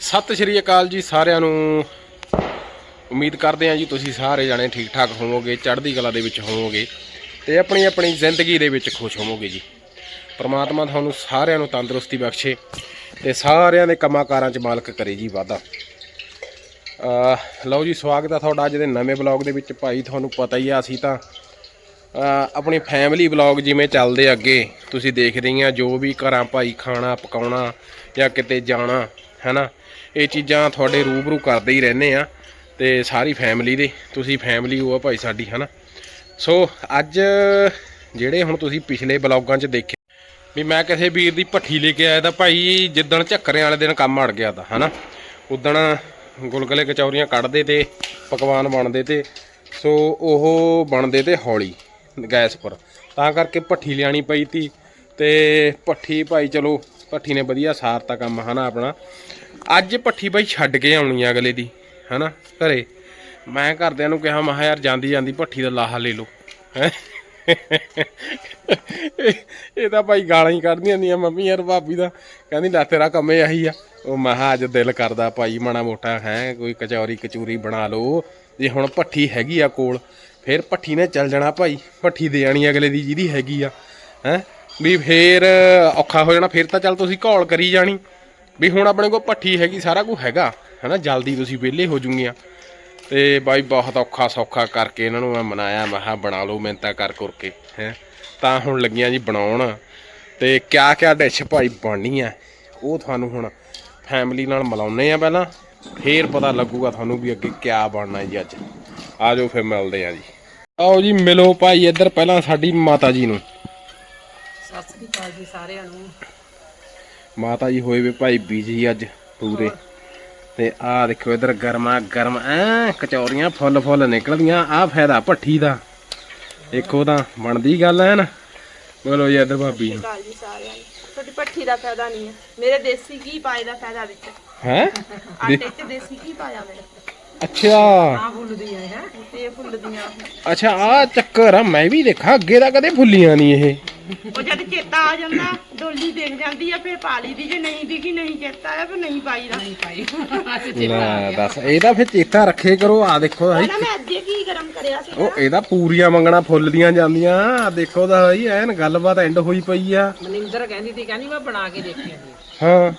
ਸਤਿ ਸ਼੍ਰੀ ਅਕਾਲ ਜੀ ਸਾਰਿਆਂ ਨੂੰ। ਉਮੀਦ ਕਰਦੇ ਹਾਂ ਜੀ ਤੁਸੀਂ ਸਾਰੇ ਜਾਣੇ ਠੀਕ ਠਾਕ ਹੋਵੋਗੇ, ਚੜ੍ਹਦੀ ਕਲਾ ਦੇ ਵਿੱਚ ਹੋਵੋਗੇ ਤੇ ਆਪਣੀ ਆਪਣੀ ਜ਼ਿੰਦਗੀ ਦੇ ਵਿੱਚ ਖੁਸ਼ ਹੋਵੋਗੇ ਜੀ। ਪ੍ਰਮਾਤਮਾ ਤੁਹਾਨੂੰ ਸਾਰਿਆਂ ਨੂੰ ਤੰਦਰੁਸਤੀ ਬਖਸ਼ੇ ਤੇ ਸਾਰਿਆਂ ਦੇ ਕੰਮਾਂ ਕਾਰਾਂ 'ਚ ਮਾਲਕ ਕਰੇ ਜੀ ਵਾਧਾ। ਲਓ ਜੀ, ਸਵਾਗਤ ਆ ਤੁਹਾਡਾ ਅੱਜ ਦੇ ਨਵੇਂ ਬਲੌਗ ਦੇ ਵਿੱਚ। ਭਾਈ, ਤੁਹਾਨੂੰ ਪਤਾ ਹੀ ਆ, ਅਸੀਂ ਤਾਂ ਆਪਣੀ ਫੈਮਿਲੀ ਬਲੌਗ ਜਿਵੇਂ ਚੱਲਦੇ ਅੱਗੇ, ਤੁਸੀਂ ਦੇਖਦੇ ਹੀ ਆ ਜੋ ਵੀ ਘਰਾਂ ਭਾਈ ਖਾਣਾ, ਪਕਾਉਣਾ ਜਾਂ ਕਿਤੇ ਜਾਣਾ, ਹੈਨਾ? ਇਹ ਚੀਜ਼ਾਂ ਤੁਹਾਡੇ ਰੂਬਰੂ ਕਰਦੇ ਹੀ ਰਹਿੰਦੇ ਆ ਤੇ ਸਾਰੀ ਫੈਮਿਲੀ ਦੇ, ਤੁਸੀਂ ਫੈਮਿਲੀ ਹੋ ਆ ਭਾਈ ਸਾਡੀ, ਹੈਨਾ? ਸੋ ਅੱਜ ਜਿਹੜੇ ਹੁਣ ਤੁਸੀਂ ਪਿਛਲੇ ਬਲੌਗਾਂ 'ਚ ਦੇਖੇ, ਵੀ ਮੈਂ ਕਿਸੇ ਵੀਰ ਦੀ ਭੱਠੀ ਲੈ ਕੇ ਆਇਆ ਤਾਂ ਭਾਈ ਜਿੱਦਣ ਝੱਕਰੇ ਵਾਲੇ ਦਿਨ ਕੰਮ ਅੜ ਗਿਆ ਤਾਂ, ਹਨਾ? ਉਦਣ ਗੁਲਗਲੇ ਕਚੌਰੀਆਂ ਕੱਢਦੇ ਤੇ, ਪਕਵਾਨ ਬਣਦੇ ਤੇ ਸੋ ਉਹ ਬਣਦੇ ਤੇ ਹੌਲੀ, ਗੈਸ ਪਰ। ਤਾਂ ਕਰਕੇ ਭੱਠੀ ਲਿਆਣੀ ਪਈ ਤੀ ਤੇ ਭੱਠੀ ਭਾਈ ਚਲੋ, ਭੱਠੀ ਨੇ ਵਧੀਆ ਸਾਰਤਾ ਕੰਮ, ਹਨਾ, ਆਪਣਾ। ਅੱਜ ਭੱਠੀ ਭਾਈ ਛੱਡ ਕੇ ਆਉਣੀ ਆ ਅਗਲੇ ਦੀ, ਹਨਾ, ਘਰੇ। ਮੈਂ ਘਰਦਿਆਂ ਨੂੰ ਕਿਹਾ, ਮੈਂ ਯਾਰ, ਜਾਂਦੀ ਜਾਂਦੀ ਭੱਠੀ ਦਾ ਲਾਹਾ ਲੈ ਲਓ। ਹੈਂ? ਇਹ ਤਾਂ ਭਾਈ ਗਾਲਾਂ ਹੀ ਕੱਢਦੀਆਂ ਹੁੰਦੀਆਂ, ਮੰਮੀ, ਯਾਰ, ਭਾਬੀ ਦਾ। ਕਹਿੰਦੀ, ਲੈ, ਤੇਰਾ ਕੰਮ ਹੀ ਆਹੀ ਆ। ਉਹ ਮੈਂ ਕਿਹਾ, ਅੱਜ ਦਿਲ ਕਰਦਾ ਭਾਈ, ਮਾੜਾ ਮੋਟਾ, ਹੈ, ਕੋਈ ਕਚੌਰੀ, ਕਚੂਰੀ ਬਣਾ ਲਓ। ਜੇ ਹੁਣ ਭੱਠੀ ਹੈਗੀ ਆ ਕੋਲ, ਫਿਰ ਭੱਠੀ ਨੇ ਚੱਲ ਜਾਣਾ ਭਾਈ, ਭੱਠੀ ਦੇ ਜਾਣੀ ਅਗਲੇ ਦੀ, ਜਿਹਦੀ ਹੈਗੀ ਆ, ਹੈ। ਵੀ ਫੇਰ ਔਖਾ ਹੋ ਜਾਣਾ, ਫਿਰ ਤਾਂ ਚੱਲ ਤੁਸੀਂ ਘੋਲ ਕਰੀ ਜਾਣੀ। ਵੀ ਹੁਣ ਆਪਣੇ ਕੋਲ ਭੱਠੀ ਹੈਗੀ, ਸਾਰਾ ਕੁਝ ਹੈਗਾ, ਹਨਾ, ਜਲਦੀ ਤੁਸੀਂ ਵਿਹਲੇ ਹੋ ਜੂਗੀਆਂ। ਤੇ ਬਾਈ ਬਹੁਤ ਔਖਾ ਸੌਖਾ ਕਰਕੇ ਇਹਨਾਂ ਨੂੰ ਮੈਂ ਮਨਾਇਆ, ਮੈਂ ਕਿਹਾ ਬਣਾ ਲਓ ਮਿਹਨਤਾਂ ਕਰ ਕਰਕੇ ਹੈ। ਤਾਂ ਹੁਣ ਲੱਗੀਆਂ ਜੀ ਬਣਾਉਣ। ਤੇ ਕਿਆ ਕਿਆ ਡਿਸ਼ ਭਾਈ ਬਣਨੀ ਆ, ਉਹ ਤੁਹਾਨੂੰ ਹੁਣ ਫੈਮਿਲੀ ਨਾਲ ਮਿਲਾਉਨੇ ਆ ਪਹਿਲਾਂ। ਫੇਰ ਪਤਾ ਲੱਗੂਗਾ ਤੁਹਾਨੂੰ ਵੀ ਅੱਗੇ ਕਿਆ ਬਣਨਾ ਜੀ ਅੱਜ। ਆ ਜਾਓ ਫਿਰ ਮਿਲਦੇ ਆ ਜੀ। ਆਓ ਜੀ, ਮਿਲੋ ਭਾਈ ਇੱਧਰ ਪਹਿਲਾਂ ਸਾਡੀ ਮਾਤਾ ਜੀ ਨੂੰ। ਸਤਿ ਸ੍ਰੀ ਅਕਾਲ ਜੀ ਸਾਰਿਆਂ ਨੂੰ। ਮਾਤਾ ਜੀ ਹੋਏ ਵੇ ਭਾਈ ਬੀਜੀ ਅੱਜ ਪੂਰੇ। ਤੇ ਆਹ ਦੇਖੋ ਇਧਰ ਗਰਮਾ ਗਰਮ ਐ ਕਚੌਰੀਆਂ ਫੁੱਲ ਫੁੱਲ ਨਿਕਲਦੀਆਂ ਆਹ ਫਾਇਦਾ ਭੱਠੀ ਦਾ। ਦੇਖੋ ਤਾਂ ਬਣਦੀ ਗੱਲ ਐ ਨਾ ਬੋਲੋ ਜੀ ਇਧਰ ਭਾਬੀ ਨੂੰ। ਕਾਲ ਜੀ ਸਾਰਿਆਂ ਨੂੰ। ਤੁਹਾਡੀ ਭੱਠੀ ਦਾ ਫਾਇਦਾ ਨਹੀਂ ਹੈ। ਮੇਰੇ ਦੇਸੀ ਘੀ ਪਾਏ ਦਾ ਫਾਇਦਾ ਵਿੱਚ। ਹੈ? ਆਟੇ 'ਚ ਦੇਸੀ ਘੀ ਪਾਇਆ ਮੇਰੇ ਅੱਛਾ। ਆ ਫੁੱਲਦੀਆਂ ਹੈ ਤੇ ਇਹ ਫੁੱਲਦੀਆਂ। ਅੱਛਾ ਆ ਚੱਕਰ ਆ ਮੈਂ ਵੀ ਦੇਖਾ ਅੱਗੇ ਤਾਂ ਕਦੇ ਫੁੱਲੀਆਂ ਨਹੀਂ ਇਹ। ਉਹ ਜਦ ਚੇਤਾ ਆ ਜਾਂਦਾ ਡੋਲੀ ਦੇਖ ਜਾਂਦੀ ਆ ਫਿਰ ਪਾ ਲਈ ਦੀ ਜੇ ਨਹੀਂ ਦਿਖੀ ਨਹੀਂ ਚੇਤਾ ਆਇਆ ਫਿਰ ਨਹੀਂ ਪਾਈਦਾ ਨਹੀਂ ਪਾਈ। ਅੱਜ ਲੈ ਦੱਸ ਇਹਦਾ ਫਿਰ ਚੇਤਾ ਰੱਖੇ ਕਰੋ ਆ ਦੇਖੋ ਪਹਿਲਾਂ ਮੈਂ ਅੱਧੇ ਘੀ ਗਰਮ ਕਰਿਆ ਸੀ ਉਹ ਇਹਦਾ ਪੂਰੀਆਂ ਮੰਗਣਾ ਫੁੱਲਦੀਆਂ ਜਾਂਦੀਆਂ ਆਹ ਦੇਖੋ ਤਾਂ ਭਾਈ ਐਨ ਗੱਲਬਾਤ ਐਂਡ ਹੋਈ ਪਈ ਆ। ਮਨਿੰਦਰ ਕਹਿੰਦੀ ਸੀ ਕਹਿੰਦੀ ਮੈਂ ਬਣਾ ਕੇ ਦੇਖੀ ਆਂਦੀ ਹਾਂ।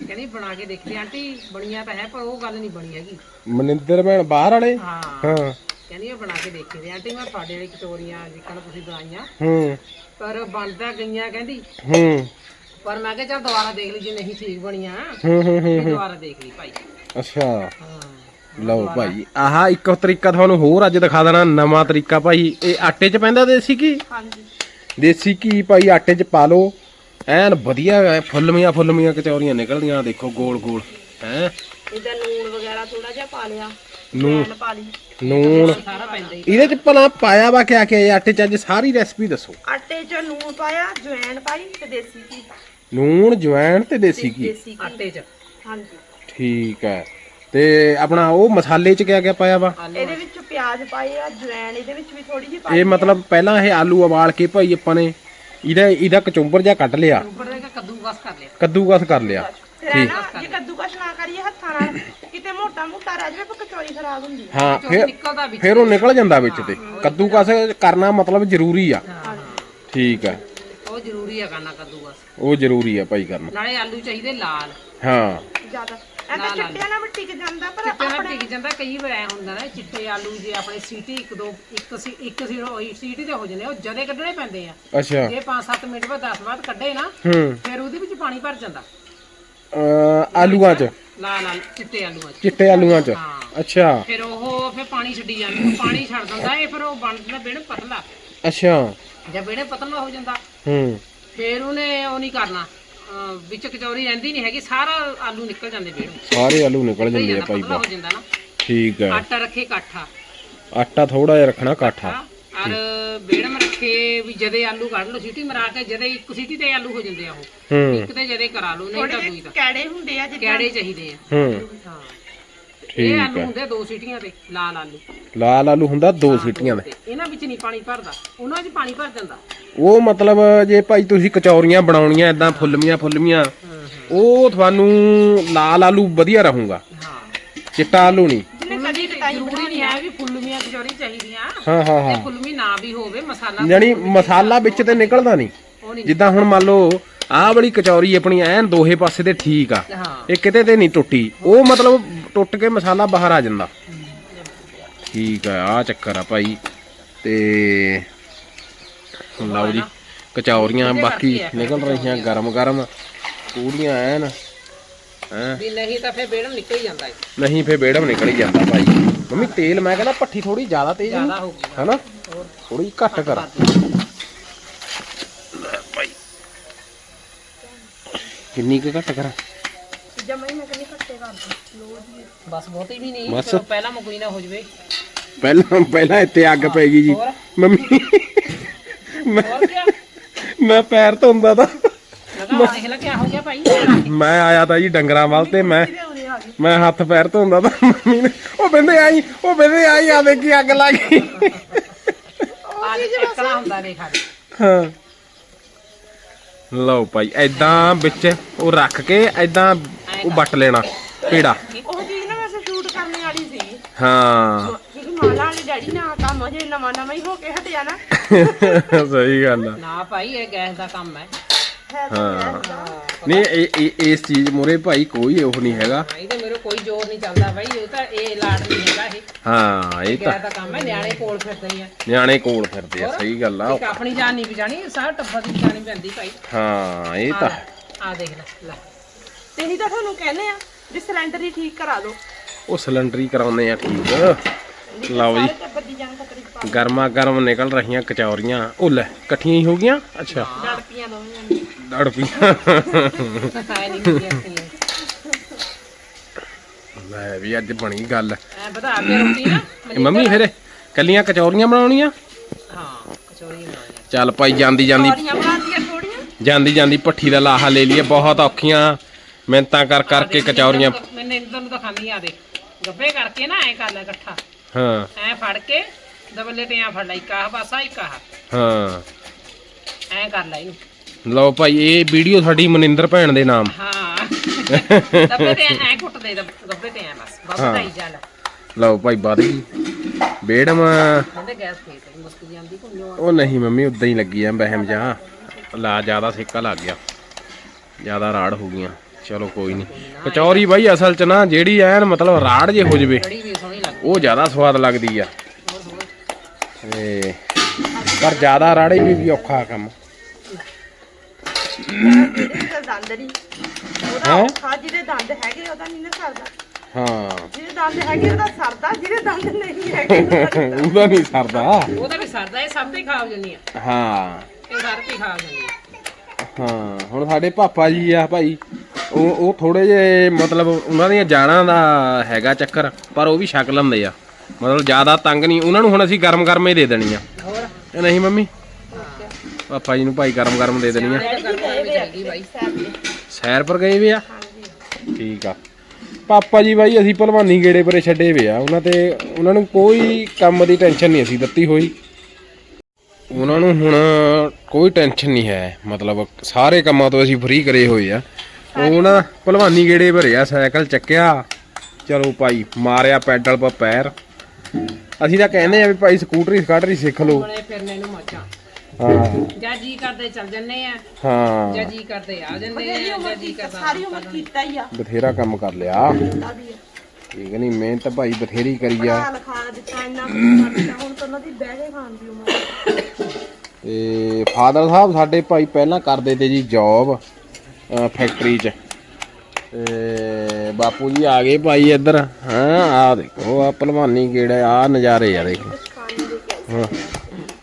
ਕਹਿੰਦੀ ਬਣਾ ਕੇ ਦੇਖੀ ਆਂਟੀ ਬਣੀਆਂ ਤਾਂ ਹੈ ਪਰ ਉਹ ਗੱਲ ਨਹੀਂ ਬਣੀ ਹੈਗੀ। ਮਨਿੰਦਰ ਭੈਣ ਬਾਹਰ ਵਾਲੇ? ਹਾਂ। ਹਾਂ। ਕਹਿੰਦੀ ਮੈਂ ਬਣਾ ਕੇ ਦੇਖੀ ਤੇ ਆਂਟੀ ਮੈਂ ਤੁਹਾਡੇ ਵਾਲੀ ਕਚੋਰੀਆਂ ਜਿੱਕਣ ਤੁਸੀਂ ਬਣਾਈਆਂ। ਹੂੰ। ਪਰ ਬਣਦਾ ਗਈਆਂ ਕਹਿੰਦੀ। ਹੂੰ। ਪਰ ਮੈਂ ਕਿਹਾ ਚੱਲ ਦੁਬਾਰਾ ਦੇਖ ਲਈ ਜੇ ਨਹੀਂ ਠੀਕ ਬਣੀਆਂ। ਹੂੰ ਹੂੰ ਹੂੰ ਦੁਬਾਰਾ ਦੇਖ ਲਈ ਭਾਈ। ਅੱਛਾ। ਹਾਂ। ਲਓ ਭਾਈ ਆਹ ਇੱਕ ਤਰੀਕਾ ਤੁਹਾਨੂੰ ਹੋਰ ਅੱਜ ਦਿਖਾ ਦੇਣਾ ਨਵਾਂ ਤਰੀਕਾ ਭਾਈ। ਇਹ ਆਟੇ 'ਚ ਪੈਂਦਾ ਦੇਸੀ ਘੀ? ਹਾਂਜੀ। ਦੇਸੀ ਘੀ ਭਾਈ ਆਟੇ 'ਚ ਪਾ ਲਓ। ਐਨ ਵਧੀਆ ਐ, ਫੁੱਲਮੀਆਂ ਫੁੱਲਮੀਆਂ ਕਚੌਰੀਆਂ ਨਿਕਲਦੀਆਂ ਦੇਖੋ ਗੋਲ ਗੋਲ ਹੈ? ਇਹਦਾ ਨੂਣ ਵਗੈਰਾ ਥੋੜਾ ਜਿਹਾ ਪਾ ਲਿਆ। ਨੂਣ ਹੀ। ਇਹਦੇ 'ਚ ਭਲਾ ਪਾਇਆ ਵਾ ਕਿਆ ਕਿਆ ਇਹ ਆਟੇ 'ਚ? ਅੱਜ ਸਾਰੀ ਰੈਸਪੀ ਦੱਸੋ। ਆਟੇ 'ਚ ਨੂਣ ਪਾਇਆ ਜਵੈਣ ਪਾਈ ਤੇ ਦੇਸੀ ਘੀ। ਨੂਣ ਜਵੈਣ ਤੇ ਦੇਸੀ ਘੀ? ਦੇਸੀ ਘੀ। ਆਟੇ 'ਚ। ਹਾਂਜੀ। ਠੀਕ ਹੈ। ਤੇ ਆਪਣਾ ਉਹ ਮਸਾਲੇ 'ਚ ਕਿਆ ਕਿਆ ਪਾਇਆ ਵਾ? ਇਹਦੇ ਵਿੱਚ ਪਿਆਜ਼ ਪਾਏ ਆ ਜਵੈਣ ਇਹਦੇ ਵਿੱਚ ਵੀ ਥੋੜੀ ਜਿਹੀ ਪਾਈ ਇਹ ਮਤਲਬ ਪਹਿਲਾਂ ਇਹ ਆਲੂ ਉਬਾਲ ਕੇ ਭਾਈ ਆਪਾਂ ਨੇ ਇਹਦਾ ਇਹਦਾ ਕਚੁੰਬਰ ਜਿਹਾ ਕੱਢ ਲਿਆ। ਉੱਪਰ ਦੇ ਕੱਦੂ ਕਸ ਕਰ ਲਿਆ। ਕੱਦੂਕਸ ਕਰ ਲਿਆ। ਫਿਰ ਹੈ ਨਾ ਜੇ ਕੱਦੂਕਸ਼ ਨਾ ਕਰੀਏ ਹੱਥਾਂ ਨਾਲ ਮੋਟਾ ਮੋਟਾ ਰਹਿ ਜਾਵੇ ਪਰ ਕਚੌਰੀ ਖਰਾਬ ਹੁੰਦੀ ਹੈ ਫਿਰ ਨਿਕਲਦਾ ਵਿੱਚ ਫਿਰ ਉਹ ਨਿਕਲ ਜਾਂਦਾ ਵਿੱਚ ਤੇ। ਕੱਦੂਕਸ ਕਰਨਾ ਮਤਲਬ ਜ਼ਰੂਰੀ ਆ। ਠੀਕ ਆ। ਉਹ ਜ਼ਰੂਰੀ ਆ ਕਰਨਾ ਕੱਦੂ ਕਸ ਉਹ ਜ਼ਰੂਰੀ ਆ ਭਾਈ ਕਰਨਾ। ਨਾਲੇ ਆਲੂ ਚਾਹੀਦੇ ਲਾਲ। ਹਾਂ। ਜ਼ਿਆਦਾ। ਐਵੇਂ ਚਿੱਟਿਆਂ ਨਾਲ ਮਿੱਟੀ ਕੇ ਜਾਂਦਾ ਪਰ ਚਿੱਟੇ ਟਿਕ ਜਾਂਦਾ ਕਈ ਵਾਰ ਐ ਹੁੰਦਾ ਨਾ ਚਿੱਟੇ ਆਲੂ ਜੇ ਆਪਣੇ ਸੀਟੀ ਇੱਕ ਦੋ ਇੱਕ ਸੀ ਇੱਕ ਸੀ ਹੋਈ ਸੀਟੀ ਤੇ ਹੋ ਜਾਂਦੇ ਆ, ਉਹ ਜਦੇ ਕੱਢਣੇ ਪੈਂਦੇ ਆ। ਅੱਛਾ। ਜੇ 5-7 ਮਿੰਟ ਬਾਅਦ 10 ਬਾਅਦ ਕੱਢੇ ਨਾ ਹੂੰ। ਫਿਰ ਉਹਦੇ ਵਿੱਚ ਪਾਣੀ ਭਰ ਜਾਂਦਾ। ਅਹ ਆਲੂਆਂ 'ਚ। ਲਾਲ ਲਾਲ ਚਿੱਟੇ ਆਲੂਆਂ 'ਚ। ਚਿੱਟੇ ਆਲੂਆਂ 'ਚ। ਹਾਂ। ਅੱਛਾ। ਫਿਰ ਉਹ ਫਿਰ ਪਾਣੀ ਛੱਡੀ ਜਾਂਦੇ ਪਾਣੀ ਛੱਡ ਦਿੰਦਾ ਇਹ ਫਿਰ ਉਹ ਬਣ ਜਾਂਦਾ ਬਿਨ ਪਤਲਾ। ਅੱਛਾ। ਜੇ ਬਿਨ ਪਤਲਾ ਹੋ ਜਾਂਦਾ। ਹੂੰ। ਫਿਰ ਉਹਨੇ ਉਹ ਨਹੀਂ ਕਰਨਾ। ਵਿੱਚ ਕਚੌਰੀ ਰਹਿੰਦੀ ਨਹੀਂ ਹੈਗੀ ਸਾਰਾ ਆਲੂ ਨਿਕਲ ਜਾਂਦੇ ਬਿਨ ਸਾਰੇ ਆਲੂ ਨਿਕਲ ਜਾਂਦੇ ਆ ਭਾਈ ਬਾ ਜਾਂਦਾ ਠੀਕ ਹੈ। ਆਟਾ ਰੱਖੇ ਕਾਠਾ। ਆਟਾ ਥੋੜਾ ਜਿਹਾ ਰੱਖਣਾ ਕਾਠਾ। ਔਰ ਬੇੜਮ ਰੱਖੇ ਵੀ ਜਦੇ ਆਲੂ ਕੱਢ ਲਓ ਸੀਟੀ ਮਰਾ ਕੇ ਜਦੇ ਇੱਕ ਸੀਟੀ ਤੇ ਆਲੂ ਹੋ ਜਾਂਦੇ ਆ ਉਹ। ਇੱਕ ਤੇ ਜਦੇ ਕਰਾ ਲਓ ਨਹੀਂ ਤਾਂ ਦੂਈ ਤਾਂ ਕੈੜੇ ਹੁੰਦੇ ਆ ਜਿੱਦਾਂ। ਕਿਹੜੇ ਚਾਹੀਦੇ ਆ। ਹੂੰ। ਹਾਂ। ਇਹ ਆਲੂ ਹੁੰਦੇ ਦੋ ਸੀਟੀਆਂ ਤੇ ਲਾਲ ਆਲੂ। ਲਾਲ ਆਲੂ ਹੁੰਦਾ ਦੋ ਸੀਟੀਆਂ ਦਾ। ਇਹਨਾਂ ਵਿੱਚ ਨਹੀਂ ਪਾਣੀ ਭਰਦਾ। ਉਹਨਾਂ 'ਚ ਪਾਣੀ ਭਰ ਜਾਂਦਾ। ਉਹ ਮਤਲਬ ਜੇ ਭਾਈ ਤੁਸੀਂ ਕਚੌਰੀਆਂ ਬਣਾਉਣੀਆਂ ਐਦਾਂ ਫੁੱਲਮੀਆਂ ਫੁੱਲਮੀਆਂ ਉਹ ਤੁਹਾਨੂੰ ਲਾਲ ਆਲੂ ਵਧੀਆ ਰਹੂਗਾ। ਹਾਂ। ਚਿੱਟਾ ਆਲੂ ਨਹੀਂ ਜਿਹਨੇ ਕਦੀ ਕਟਾਈ ਜ਼ਰੂਰੀ ਨਹੀਂ ਹੈ ਵੀ ਫੁੱਲਮੀਆਂ ਕਚੌਰੀ ਚਾਹੀਦੀਆਂ ਹਾਂ ਹਾਂ ਹਾਂ। ਤੇ ਫੁੱਲਮੀ ਨਾ ਵੀ ਹੋਵੇ ਮਸਾਲਾ ਯਾਨੀ ਮਸਾਲਾ ਵਿੱਚ ਤੇ ਨਿਕਲਦਾ ਨਹੀਂ। ਉਹ ਨਹੀਂ ਜਿੱਦਾਂ ਹੁਣ ਮੰਨ ਲਓ ਆਹ ਵਾਲੀ ਕਚੌਰੀ ਆਪਣੀ ਐਨ ਦੋਹੇ ਪਾਸੇ ਤੇ ਠੀਕ ਆ। ਹਾਂ। ਇਹ ਕਿਤੇ ਤੇ ਨਹੀਂ ਟੁੱਟੀ। ਉਹ ਮਤਲਬ ਟੁੱਟ ਕੇ ਮਸਾਲਾ ਬਾਹਰ ਆ ਜਾਂਦਾ। ਠੀਕ ਆ ਆ ਚੱਕਰ ਆ ਭਾਈ। ਤੇ ਲਓ ਜੀ ਕਚੌਰੀਆਂ ਬਾਕੀ ਨਿਕਲ ਰਹੀਆਂ ਗਰਮ ਗਰਮ ਪੂਰੀਆਂ ਐਨ ਹੈਂ। ਵੀ ਨਹੀਂ ਤਾਂ ਫੇਰ ਬੇੜਮ ਨਿਕਲ ਹੀ ਜਾਂਦਾ ਹੈ ਨਹੀਂ ਫੇ ਬੇੜਮ ਨਿਕਲ ਹੀ ਜਾਂਦਾ ਭਾਈ। ਮੰਮੀ ਤੇਲ ਮੈਂ ਕਹਿੰਦਾ ਭੱਠੀ ਥੋੜੀ ਜ਼ਿਆਦਾ ਤੇਜ਼ ਜ਼ਿਆਦਾ ਹੋ ਗਈ ਹਨਾ? ਥੋੜੀ ਘੱਟ ਕਰ। ਭਾਈ। ਕਿੰਨੀ ਕੁ ਘੱਟ ਕਰਾਂ? ਬਸ ਬਹੁਤੀ ਵੀ ਨਹੀਂ। ਚਲੋ ਪਹਿਲਾਂ ਮਕੂਈ ਨਾ ਹੋ ਜਵੇ। ਪਹਿਲਾਂ ਪਹਿਲਾਂ ਇੱਥੇ ਅੱਗ ਪੈ ਗਈ ਜੀ। ਮੰਮੀ। ਮੈਂ ਮੈਂ ਪੈਰ ਧੋਂਦਾ ਤਾਂ। ਲਗਾ ਦੇਖ ਲੈ ਕਿਆ ਹੋ ਗਿਆ ਭਾਈ। ਮੈਂ ਆਇਆ ਤਾਂ ਜੀ ਡੰਗਰਾਂ ਵੱਲ ਤੇ ਮੈਂ ਮੈਂ ਹੱਥ ਪੈਰ ਧੋਂਦਾ ਤਾਂ ਮੰਮੀ ਨੇ। ਉਹ ਬੰਦੇ ਆਈ ਉਹ ਬੰਦੇ ਆਈ ਆ ਦੇਖੀ ਅੱਗ ਲੱਗ ਗਈ। ਅੱਜ ਹੁੰਦਾ ਅੱਜ ਹਾਂ। ਲਓ ਭਾਈ ਐਦਾਂ ਵਿੱਚ ਉਹ ਰੱਖ ਕੇ ਐਦਾਂ ਉਹ ਵੱਟ ਲੈਣਾ ਪੇੜਾ। ਉਹ ਚੀਜ਼ ਨਾ ਵੈਸੇ ਸ਼ੂਟ ਕਰਨ ਵਾਲੀ ਸੀ। ਹਾਂ। ਕਿਉਂਕਿ ਮਾਲਾ ਵਾਲੇ ਡੈਡੀ ਨਾਲ ਕੰਮ ਜੇ ਨਵਾਂ ਨਵਾਂ ਹੀ ਹੋ ਕੇ ਹਟਿਆ ਨਾ। ਸਹੀ ਗੱਲ ਆ। ਨਾ ਭਾਈ ਇਹ ਗੈਸ ਦਾ ਕੰਮ ਹੈ। ਹੈ। ਨਹੀਂ ਇਹ ਇਹ- ਇਸ ਚੀਜ਼ ਮੁਰੇ ਭਾਈ ਕੋਈ ਉਹ ਨਹੀਂ ਹੈਗਾ। ਇਹਦੇ ਨਹੀਂ ਚੱਲਦਾ ਭਾਈ ਇਹ ਤਾਂ ਇਹ ਲਾੜ ਨਹੀਂ ਹੈਗਾ ਇਹ। ਹਾਂ ਇਹ ਤਾਂ ਗੈਸ ਦਾ ਕੰਮ ਹੈ ਨਿਆਣੇ ਕੋਲ ਫਿਰਦੇ ਹੀ ਆ। ਨਿਆਣੇ ਕੋਲ ਫਿਰਦੇ ਆ ਸਹੀ ਗੱਲ ਆ। ਇੱਕ ਆਪਣੀ ਜਾਨ ਨਹੀਂ ਬਚਾਣੀ ਸਾਰਾ ਟੱਬਰ ਦੀ ਬਚਾਣੀ ਪੈਂਦੀ ਭਾਈ। ਹਾਂ ਇਹ ਤਾਂ ਆ ਦੇਖ ਲੈ ਲੈ। ਤੇ ਹੀ ਤਾਂ ਤੁਹਾਨੂੰ ਕਹਿੰਦੇ ਆ ਵੀ ਸਿਲੰਡਰ ਹੀ ਠੀਕ ਕਰਾ ਦਿਓ ਉਹ ਸਿਲੰਡਰੀ ਕਰਾਉਂਦੇ ਆ ਠੀਕ। ਲਓ ਜੀ ਗਰਮਾ ਗਰਮ ਨਿਕਲ ਰਹੀਆਂ ਕਚੌਰੀਆਂ। ਉਹ ਲੈ ਇਕੱਠੀਆਂ ਹੀ ਹੋ ਗਈਆਂ? ਅੱਛਾ। ਦੋਵੇਂ। ਲੜ ਪਈਆਂ ਐ ਨਹੀਂ ਹੁੰਦੀ ਲੈ ਵੀ ਅੱਜ ਬਣੀ ਗੱਲ। ਐ ਵਧਾ ਕੇ ਰੋਟੀ ਨਾ ਇਹ ਮੰਮੀ ਫਿਰ ਕੱਲੀਆਂ ਕਚੌਰੀਆਂ ਬਣਾਉਣੀਆਂ? ਹਾਂ ਚੱਲ ਭਾਈ ਜਾਂਦੀ ਜਾਂਦੀ ਕੌੜੀਆਂ ਬਣਾਉਂਦੀਆਂ ਥੋੜੀਆਂ ਜਾਂਦੀ ਜਾਂਦੀ ਪੱਠੀ ਦਾ ਲਾਹਾ ਲੈ ਲਈਏ ਬਹੁਤ ਔਖੀਆਂ। ਮਿਹਨਤਾਂ ਕਰ ਕਰਕੇ ਕਚੌਰੀਆਂ ਮੈਨੇ ਇੰਦਰ ਨੂੰ ਤਾਂ ਖਾਂਦੀ ਆ ਦੇ। ਗੱਬੇ ਕਰਕੇ ਨਾ ਐ ਕਰ ਲੈ ਇਕੱਠਾ। ਹਾਂ। ਐ ਫੜ ਕੇ ਦਬਲੇ ਤੇ ਐ ਫੜ ਲੈ ਇੱਕ ਆਹ ਪਾਸਾ ਇੱਕ ਆਹ। ਹਾਂ। ਐ ਕਰ ਲੈ ਇਹਨੂੰ। ਲਓ ਭਾਈ ਇਹ ਵੀਡੀਓ ਸਾਡੀ ਮਨਿੰਦਰ ਭੈਣ ਦੇ ਨਾਮ। ਹਾਂ ਦਬਲੇ ਤੇ ਐ ਘੁੱਟ ਦੇ ਦਬ- ਗੱਬੇ ਤੇ ਐ ਬਸ ਬਸ ਹਾਂ। ਢਾਈ ਚੱਲ ਲਓ ਭਾਈ ਵੱਧ ਗਈ। ਬੇੜਮ ਕਹਿੰਦੇ ਗੈਸ ਫੇਕ ਤੇ ਮੁਸਕ ਜਾਂਦੀ ਘੁੰਮਿਓ ਉਹ ਨਹੀਂ ਮੰਮੀ ਉਦਾਂ ਹੀ ਲੱਗੀ ਆ ਬਹਿਮ ਜਾ ਲਾ ਜ਼ਿਆਦਾ ਸੇਕਾ ਲੱਗ ਗਿਆ। ਜ਼ਿਆਦਾ ਰਾੜ ਹੋ ਗਈਆਂ। ਚਲੋ ਕੋਈ ਨਹੀਂ। ਕਚੌਰੀ ਬਾਈ ਅਸਲ ਚ ਨਾ ਜਿਹੜੀ ਐਨ ਮਤਲਬ ਰਾੜ ਜੇ ਹੋ ਜਵੇ ਬੜੀ ਵੀ ਸੋਹਣੀ ਲੱਗਦੀ। ਉਹ ਜ਼ਿਆਦਾ ਸਵਾਦ ਲੱਗਦੀ ਆ। ਤੇ ਪਰ ਜ਼ਿਆਦਾ ਰਾੜੇ ਵੀ ਵੀ ਔਖਾ ਕੰਮ। ਉਹਦਾ ਹੈਂ? ਔਖਾ ਜਿਹਦੇ ਦੰਦ ਹੈਗੇ ਉਹਦਾ ਨਹੀਂ ਨਾ ਸਰਦਾ। ਹਾਂ। ਜਿਹਦੇ ਦੰਦ ਹੈਗੇ ਉਹਦਾ ਸਰਦਾ ਜਿਹਦੇ ਦੰਦ ਨਹੀਂ ਹੈਗੇ ਉਹਦਾ ਨਹੀਂ ਸਰਦਾ। ਉਹਦਾ ਨਹੀਂ ਸਰਦਾ। ਉਹਦਾ ਵੀ ਸਰਦਾ ਇਹ ਸਭ ਤੇ ਖਾ ਹੋ ਜਾਂਦੀ ਆ। ਹਾਂ। ਇਹ ਸਭ ਤੇ ਖਾ ਹੋ ਜਾਂਦੀ ਆ। ਹਾਂ ਹੁਣ ਸਾਡੇ ਪਾਪਾ ਜੀ ਆ ਭਾਈ ਉਹ ਉਹ ਥੋੜੇ ਜੇ ਮਤਲਬ ਉਹਨਾਂ ਦੀਆਂ ਜਾਣਾਂ ਦਾ ਹੈਗਾ ਚੱਕਰ ਪਰ ਉਹ ਵੀ ਛਕ ਲੈਂਦੇ ਆ। ਮਤਲਬ ਜ਼ਿਆਦਾ ਤੰਗ ਨਹੀਂ ਉਹਨਾਂ ਨੂੰ ਹੁਣ ਅਸੀਂ ਗਰਮ ਗਰਮ ਹੀ ਦੇ ਦੇਣੀ ਆ। ਹੋਰ? ਇਹ ਨਹੀਂ ਮੰਮੀ? ਪਾਪਾ ਜੀ ਨੂੰ ਭਾਈ ਗਰਮ ਗਰਮ ਦੇ ਦੇਣੀ ਆ। ਇਹ ਤਾਂ ਗਰਮ ਵੀ ਚਾਹੀਦੀ ਬਾਈ। ਸੈਰ ਪਰ ਗਏ ਵੇ ਆ? ਠੀਕ ਆ। ਪਾਪਾ ਜੀ ਬਾਈ ਅਸੀਂ ਭਲਵਾਨੀ ਗੇੜੇ ਪਰੇ ਛੱਡੇ ਵੇ ਆ। ਉਹਨਾਂ ਤੇ ਉਹਨਾਂ ਨੂੰ ਕੋਈ ਕੰਮ ਦੀ ਟੈਨਸ਼ਨ ਨਹੀਂ ਅਸੀਂ ਦਿੱਤੀ ਹੋਈ। ਉਹਨਾਂ ਨੂੰ ਹੁਣ ਕੋਈ ਟੈਨਸ਼ਨ ਨਹੀਂ ਹੈ। ਮਤਲਬ ਸਾਰੇ ਕੰਮਾਂ ਤੋਂ ਅਸੀਂ ਫ੍ਰੀ ਕਰੇ ਹੋਏ ਆ। ਉਹ ਨਾ ਭਲਵਾਨੀ ਗੇੜੇ ਭਰੇ ਆ ਸਾਈਕਲ ਚੱਕਿਆ। ਚਲੋ ਭਾਈ ਮਾਰਿਆ ਪੈਡਲ ਪਰ ਪੈਰ। ਅਸੀਂ ਤਾਂ ਕਹਿੰਦੇ ਆ ਵੀ ਭਾਈ ਸਕੂਟਰੀ ਸਕਾਟਰੀ ਸਿੱਖ ਲਓ। ਬਣੇ ਫਿਰਨੇ ਨੂੰ ਮੱਝਾਂ। ਹਾਂ। ਜਾਂ ਜੀ ਕਰਦੇ ਚੱਲ ਜੰਨੇ ਆ। ਹਾਂ। ਜਾਂ ਜੀ ਕਰਦੇ ਆ ਜਾਂਦੇ ਬਥੇਰੀ ਆ ਉਮਰ ਜਾਂ ਜੀ ਕੀਤਾ ਕਰਦਾ ਸਾਰੀ ਉਮਰ ਕੀਤਾ ਹੀ ਆ। ਬਥੇਰਾ ਕੰਮ ਕਰ ਲਿਆ। ਠੀਕ ਨਹੀਂ ਮਿਹਨਤ ਭਾਈ ਬਥੇਰੀ ਕਰੀ ਆ। ਲਿਖਾ ਦਿੱਤਾ ਇੰਨਾ ਹੁਣ ਤਾਂ ਉਹਨਾਂ ਦੀ ਬਹਿ ਕੇ ਖਾਣ ਦੀ ਉਮਰ। ਆ। ਤੇ ਫਾਦਰ ਸਾਹਿਬ ਸਾਡੇ ਭਾਈ ਪਹਿਲਾਂ ਕਰਦੇ ਤੇ ਜੀ ਜੌਬ ਫੈਕਟਰੀ 'ਚ। ਤੇ ਬਾਪੂ ਜੀ ਆ ਗਏ ਭਾਈ ਇੱਧਰ। ਹਾਂ ਆ ਦੇਖੋ ਆ ਭਲਵਾਨੀ ਗੇੜਾ ਆ ਨਜ਼ਾਰੇ ਆ ਦੇਖੋ। ਹਾਂ।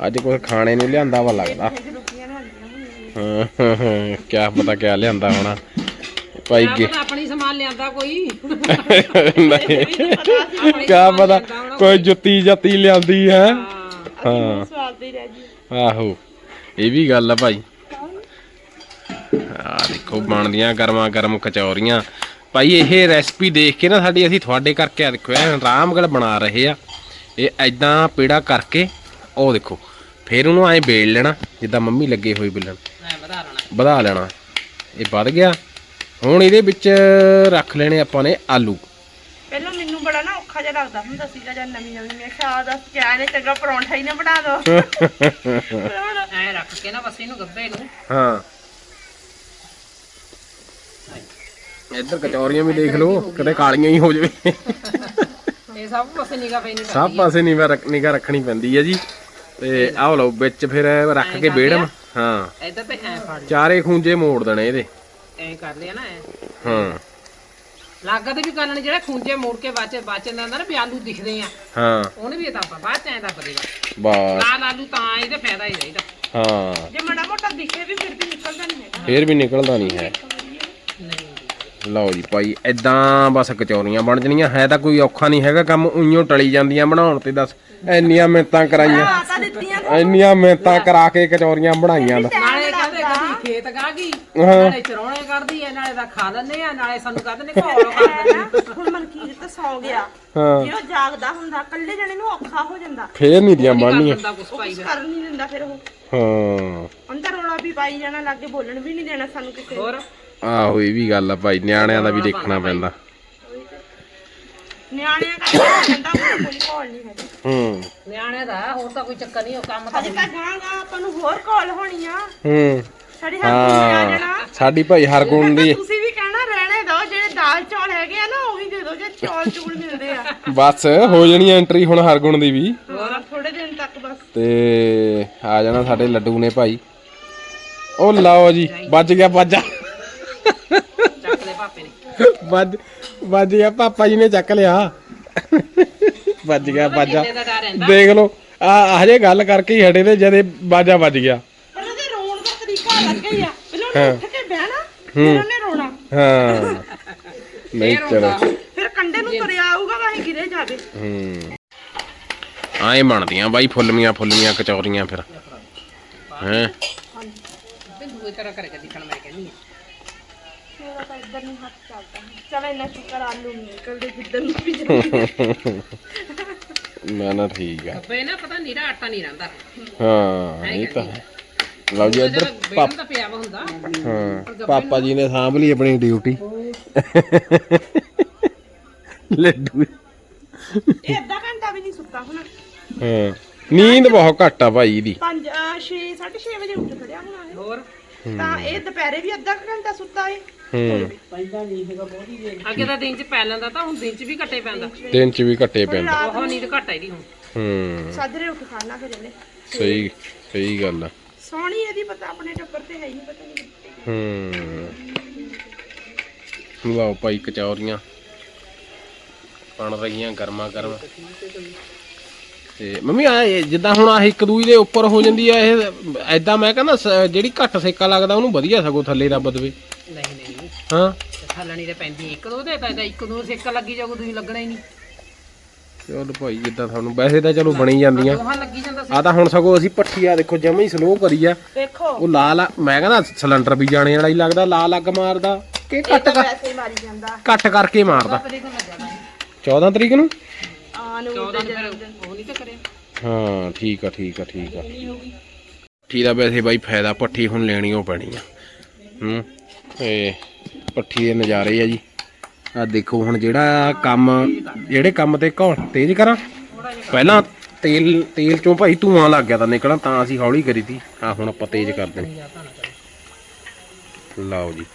ਅੱਜ ਕੁਝ ਖਾਣੇ ਨੂੰ ਲਿਆਂਦਾ ਵਾ ਲੱਗਦਾ। ਹੋਈਆਂ ਹਾਂ ਕਿਆ ਪਤਾ ਕਿਆ ਲਿਆਂਦਾ ਹੋਣਾ। ਭਾਈ ਗੇ। ਆਪਣੀ ਸਮਾਨ ਲਿਆਂਦਾ ਕੋਈ। ਨਹੀਂ। ਕਿਆ ਪਤਾ ਕੋਈ ਜੁੱਤੀ ਜੱਤੀ ਲਿਆਂਦੀ ਹੈ। ਹਾਂ ਹਾਂ। ਸਵਾਦ ਦੇ ਰਹਿ ਜੀ ਆਹੋ। ਇਹ ਵੀ ਗੱਲ ਆ ਭਾਈ। ਆ ਦੇਖੋ ਬਣਦੀਆਂ ਗਰਮਾ ਗਰਮ ਕਚੌਰੀਆਂ। ਭਾਈ ਇਹ ਰੈਸਪੀ ਦੇਖ ਕੇ ਨਾ ਸਾਡੀ ਅਸੀਂ ਤੁਹਾਡੇ ਕਰਕੇ ਆ ਦੇਖੋ ਐ ਆਰਾਮਗੜ ਬਣਾ ਰਹੇ ਆ। ਇਹ ਐਦਾਂ ਪੇੜਾ ਕਰਕੇ ਉਹ ਦੇਖੋ ਫਿਰ ਉਹਨੂੰ ਐ ਬੇਲ ਲੈਣਾ ਜਿੱਦਾਂ ਮੰਮੀ ਲੱਗੇ ਹੋਏ ਬੇਲਣ। ਐ ਵਧਾ ਲੈਣਾ। ਵਧਾ ਲੈਣਾ। ਇਹ ਵੱਧ ਗਿਆ। ਹੁਣ ਇਹਦੇ ਵਿੱਚ ਰੱਖ ਲੈਣੇ ਆਪਾਂ ਨੇ ਆਲੂ। ਪਹਿਲਾਂ ਮੈਨੂੰ ਬੜਾ ਨਾ ਔਖਾ ਜਿਹਾ ਲੱਗਦਾ ਹੁੰਦਾ ਸੀਗਾ ਜਦ ਨਵੀਂ ਨਵੀਂ। ਮੈਂ ਖਿਆਲ ਦੱਸ ਕਿਆ ਨੇ ਚੰਗਾ ਪਰੌਂਠਾ ਹੀ ਨਾ ਬਣਾ ਦੋ। ਐ ਰੱਖ ਕੇ ਨਾ ਬਸ ਇਹਨੂੰ ਗੱਬੇ ਨੂੰ। ਹਾਂ। ਇੱਧਰ ਕਚੌਰੀਆਂ ਵੀ ਦੇਖ ਲਓ ਕਿਤੇ ਕਾਲੀਆਂ ਹੀ ਹੋ ਜਾਵੇ। ਇਹ ਸਭ ਪਾਸੇ ਨਿਗਾ ਪੈਣੀ ਸਭ ਪਾਸੇ ਨਿਗਾ ਨਿਗਾ ਰੱਖਣੀ ਪੈਂਦੀ ਹੈ ਜੀ। ਤੇ ਆਹ ਲਓ ਵਿੱਚ ਫਿਰ ਰੱਖ ਕੇ ਬੇੜਮ ਹਾਂ। ਇੱਧਰ ਤੇ ਐ ਫੜ ਚਾਰੇ ਖੂੰਜੇ ਮੋੜ ਦੇਣੇ ਇਹਦੇ। ਐ ਕਰ ਲਿਆ ਨਾ ਐ। ਹਾਂ। ਲਾਗਾ ਤੇ ਵੀ ਕਰਨਾ ਜਿਹੜਾ ਖੁੰਝੇ ਮੋੜ ਕੇ ਬਾਅਦ ਚ ਬਾਅਦ ਚ ਜਾਂਦਾ ਨਾ ਵੀ ਆਲੂ ਦਿਖਦੇ ਆ। ਹਾਂ। ਉਹਨੇ ਵੀ ਇਹ ਬਾਅਦ ਚ ਐ ਦੱਬ ਦੇਗਾ ਬਸ ਲਾਲ ਆਲੂ ਤਾਂ ਇਹਦੇ ਫਾਇਦਾ ਹੀ ਰਹਿਦਾ। ਹਾਂ। ਜੇ ਮੜਾ ਮੋਟਾ ਦਿਖੇ ਵੀ ਫਿਰ ਵੀ ਨਿਕਲਦਾ ਨਹੀਂ ਹੈਗਾ। ਫੇਰ ਵੀ ਨਿਕਲਦਾ ਨਹੀਂ ਹੈ। ਲਓ ਜੀ ਭਾਈ ਐਦਾਂ ਬਸ ਕਚੌਰੀਆਂ ਬਣ ਜਣੀਆਂ। ਹੈ ਤਾਂ ਕੋਈ ਔਖਾ ਨਹੀਂ ਹੈਗਾ ਕੰਮ ਉਈਓ ਟਲੀ ਜਾਂਦੀਆਂ ਬਣਾਉਣ ਤੇ ਦੱਸ ਇੰਨੀਆਂ ਮਿਹਨਤਾਂ ਕਰਾਈਆਂ। ਆ ਤਾਂ ਦਿੱਤੀਆਂ ਇੰਨੀਆਂ ਮਿਹਨਤਾਂ ਕਰਾ ਕੇ ਕਚੌਰੀਆਂ ਬਣਾਈਆਂ ਦਾ ਨਾਲੇ ਕਹਿੰਦੇ ਕਦੀ ਖੇਤ ਗਾ ਗਈ ਹਾਂ। ਨਾਲੇ ਚਰੋਣੇ ਕਰਦੀ ਐ ਨਾਲੇ ਦਾ ਖਾ ਲੈਂਦੇ ਆ ਨਾਲੇ ਸਾਨੂੰ ਕਹਿੰਦੇ ਨੇ ਘੋਲ ਕਰ ਦਿੰਦੇ ਆ। ਹੁਣ ਮਨਕੀਰ ਤਾਂ ਸੌ ਗਿਆ। ਹਾਂ। ਜੇ ਉਹ ਜਾਗਦਾ ਹੁੰਦਾ ਇਕੱਲੇ ਜਣੇ ਨੂੰ ਔਖਾ ਹੋ ਜਾਂਦਾ। ਫੇਰ ਨਹੀਂ ਦੀਆਂ ਬਣਨੀਆਂ। ਦਿੰਦਾ ਕੁਛ ਪਾਈ ਕੁਝ ਕਰ ਨਹੀਂ ਦਿੰਦਾ ਫਿਰ ਉਹ। ਹਾਂ। ਅੰਦਰ ਰੋਲਾ ਵੀ ਪਾਈ ਜਾਣਾ ਲੱਗੇ ਬੋਲਣ ਵੀ ਨਹੀਂ ਦੇਣਾ ਸਾਨੂੰ ਕਿਸੇ। ਹੋਰ? ਆਹੋ ਇਹ ਵੀ ਗੱਲ ਆ ਭਾਈ ਨਿਆਣਿਆਂ ਦਾ ਵੀ ਦੇਖਣਾ ਪੈਂਦਾ। ਨਿਆਣਿਆਂ ਕੋਈ ਕੋਲ ਨਹੀਂ ਹੈਗਾ। ਹੂੰ। ਦਾ ਹੋਰ ਤਾਂ ਕੋਈ ਚੱਕਰ ਨਹੀਂ ਉਹ ਕੰਮ ਤਾਂ ਹਜੇ ਤਾਂ ਗਾਂਗਾ ਆਪਾਂ ਨੂੰ ਹੋਰ ਕਾਲ ਹੋਣੀ ਆ। ਹੂੰ। ਸਾਡੀ ਹੱਥ ਆ ਹਾਂ। ਜਾਣਾ। ਸਾਡੀ ਭਾਈ ਹਰਗੁਣ ਦੀ ਤੁਸੀਂ ਵੀ ਕਹਿਣਾ ਰਹਿਣੇ ਦੋ ਜਿਹੜੇ ਦਾਲ ਚੌਲ ਹੈਗੇ ਆ ਨਾ ਉਹ ਵੀ ਦੇ ਦਿਓ ਜੇ ਚੌਲ ਚੂਲ ਮਿਲਦੇ ਆ। ਬਸ ਹੋ ਜਾਣੀ ਐਂਟਰੀ ਹੁਣ ਹਰਗੁਣ ਦੀ ਵੀ। ਹੋਰ? ਥੋੜੇ ਦਿਨ ਤੱਕ ਬਸ। ਤੇ ਆ ਜਾਣਾ ਸਾਡੇ ਲੱਡੂ ਨੇ ਭਾਈ। ਉਹ ਲਓ ਜੀ ਵੱਜ ਗਿਆ ਬਾਜਾ ਚੱਕ ਲੈ ਪਾਪੇ ਨੇ ਵੱਜ ਵੱਜ ਗਿਆ ਪਾਪਾ ਜੀ ਨੇ ਚੱਕ ਲਿਆ। ਵੱਜ ਗਿਆ ਬਾਜਾ ਦੇਖ ਲਓ ਆ ਹਜੇ ਗੱਲ ਕਰਕੇ ਹੀ ਹਟੇ ਤੇ ਜਦੇ ਬਾਜਾ ਵੱਜ ਗਿਆ। ਪਰ ਉਹਦੇ ਰੋਣ ਦਾ ਤਰੀਕਾ ਅਲੱਗ ਹੀ ਆ। ਪਹਿਲਾਂ ਉਹਨੇ ਉੱਠ ਕੇ ਬਹਿਣਾ ਫਿਰ ਉਹਨੇ ਰੋਣਾ। ਹਾਂ। ਨਹੀਂ ਚਲੋ। ਫਿਰ ਕੰਡੇ ਨੂੰ ਤੁਰਿਆ ਆਊਗਾ ਵਾਹੇ ਗਿਰੇ ਜਾਵੇ ਹੂੰ। ਆਏ ਬਣਦੀਆਂ ਬਾਈ ਫੁੱਲਮੀਆਂ ਫੁੱਲਮੀਆਂ ਕਚੌਰੀਆਂ ਫਿਰ। ਹੈ? ਤੇ ਦੂਏ ਤਰ੍ਹਾਂ ਕਰਕੇ ਦਿਖਣ ਮੈਂ ਕਹਿੰਦੀ ਆ ਮੇਰਾ ਤਾਂ ਇੱਧਰ ਨਹੀਂ ਹੱਥ ਚੱਲਦਾ ਚਲ ਇੰਨਾ ਸ਼ੁਕਰ ਆਲੂ ਨੀ ਨਿਕਲਦੇ ਜਿੱਦਣ ਨੂੰ ਵੀ ਜਾਂਦੇ ਨਾ ਨਾ ਠੀਕ ਆ। ਗੱਬੇ ਨਾ ਪਤਾ ਨੀਰਾ ਆਟਾ ਨਹੀਂ ਰਹਿੰਦਾ। ਹਾਂ ਇਹ ਤਾਂ ਹੈ। ਲਓ ਜੀ ਇੱਧਰ ਜਦੋਂ ਬੇੜਨ ਦਾ ਪਿਆ ਵਾ ਹੁੰਦਾ ਹਾਂ ਪਾਪਾ ਜੀ ਨੇ ਸਾਂਭ ਲਈ ਆਪਣੀ ਡਿਊਟੀ। ਲੱਡੂ। ਇਹ ਅੱਧਾ ਘੰਟਾ ਵੀ ਨਹੀਂ ਸੁੱਤਾ ਹੁਣ। ਹਾਂ ਨੀਂਦ ਬਹੁਤ ਘੱਟ ਆ ਭਾਈ ਦੀ। 5 6 6:30 ਵਜੇ ਉੱਠ ਖੜਿਆ ਹੁਣ। ਹੋਰ? ਤਾਂ ਇਹ ਦੁਪਹਿਰੇ ਵੀ ਅੱਧਾ ਕੁ ਘੰਟਾ ਸੁੱਤਾ ਏ। ਹੂੰ। ਅੱਗੇ ਤਾਂ ਦਿਨ ਚ ਪੈ ਲੈਂਦਾ ਤਾਂ ਹੁਣ ਦਿਨ ਚ ਵੀ ਘੱਟੇ ਪੈਂਦਾ। ਦਿਨ ਚ ਵੀ ਘੱਟੇ ਪੈਂਦਾ। ਬਹੁਤ ਨੀਂਦ ਘੱਟ ਆਈ ਦੀ ਹੁਣ। ਹੂੰ। ਸਾਜਰੇ ਉੱਠ ਖਾਣਾ ਫਿਰ ਇਹਨੇ ਸਹੀ ਸਹੀ ਗੱਲ ਆ। ਸੋਹਣੀ ਇਹਦੀ ਪਤਾ ਆਪਣੇ ਟੱਬਰ ਤੇ ਹੈ ਹੀ ਨਹੀਂ ਪਤਾ ਨਹੀਂ ਹੂੰ। ਲਓ ਭਾਈ ਕਚੌਰੀਆਂ। ਬਣ ਰਹੀਆਂ ਗਰਮਾ ਗਰਮ ਤੇ ਮੰਮੀ ਆ ਇਹ ਜਿੱਦਾਂ ਹੁਣ ਆ ਇੱਕ ਦੂਈ ਦੇ ਉੱਪਰ ਹੋ ਜਾਂਦੀ ਆ ਇਹ ਐਦਾਂ ਮੈਂ ਕਹਿੰਦਾ ਸ- ਜਿਹੜੀ ਘੱਟ ਸੇਕਾ ਲੱਗਦਾ ਉਹਨੂੰ ਵਧੀਆ ਸਗੋਂ ਥੱਲੇ ਰੱਬ ਦੇਵੇ। ਹਾਂ। ਥੱਲਣੀ ਤੇ ਪੈਂਦੀ ਇੱਕ ਦੋ ਦੇ ਤਾਂ ਇਹਦਾ ਇੱਕ ਦੋ ਸੇਕਾ ਲੱਗੀ ਜਾਊਗਾ ਦੂਜੀ ਲੱਗਣਾ ਹੀ ਨਹੀਂ। ਚਲੋ ਭਾਈ ਜਿੱਦਾਂ ਤੁਹਾਨੂੰ ਵੈਸੇ ਤਾਂ ਚਲੋ ਬਣੀ ਜਾਂਦੀਆਂ। ਦੋਹਾਂ ਲੱਗੀ ਜਾਂਦਾ ਸੀ। ਆ ਤਾਂ ਹੁਣ ਸਗੋਂ ਅਸੀਂ ਪੱਠੀ ਆ ਦੇਖੋ ਜਮੇ ਹੀ ਸਲੋ ਕਰੀ ਆ। ਦੇਖੋ। ਉਹ ਲਾਲ ਆ ਮੈਂ ਕਹਿੰਦਾ ਸਿਲੰਡਰ ਵੀ ਜਾਣੇ ਵਾਲਾ ਹੀ ਲੱਗਦਾ ਲਾਲ ਅੱਗ ਮਾਰਦਾ। ਕਿ ਘੱਟ ਕਰ ਵੈਸੇ ਹੀ ਮਾਰੀ ਜਾਂਦਾ। ਘੱਟ ਕਰਕੇ ਮਾਰਦਾ। 14 ਤਰੀਕ ਨੂੰ? ਆ ਨੂੰ 14 ਨੂੰ ਫਿਰ ਉਹ ਨਹੀਂ ਤਾਂ ਕਰਿਆ ਹਾਂ ਠੀਕ ਆ ਠੀਕ ਆ ਠੀਕ ਆ। ਪੱਠੀ ਦਾ ਵੈਸੇ ਬਾਈ ਫਾਇਦਾ ਪੱਠੀ ਹੁਣ ਲੈਣੀ ਓ ਪੈਣੀ ਆ। ਹੂੰ। ਇਹ ਪੱਠੀ ਦੇ ਨਜ਼ਾਰੇ ਆ ਜੀ। ਆ ਦੇਖੋ ਹੁਣ ਜਿਹੜਾ ਕੰਮ ਜਿਹੜੇ ਕੰਮ ਤੇ ਘੌਣ ਤੇਜ਼ ਕਰਾਂ। ਪਹਿਲਾਂ ਤੇਲ ਤੇਲ ਚੋਂ ਭਾਈ ਧੂਆਂ ਲੱਗ ਗਿਆ ਤਾਂ ਨਿਕਲਣਾ ਤਾਂ ਅਸੀਂ ਹੌਲੀ ਕਰੀ ਤੀ ਆ ਹੁਣ ਆਪਾਂ ਤੇਜ਼ ਕਰ ਦੇਣੀ। ਲਓ ਜੀ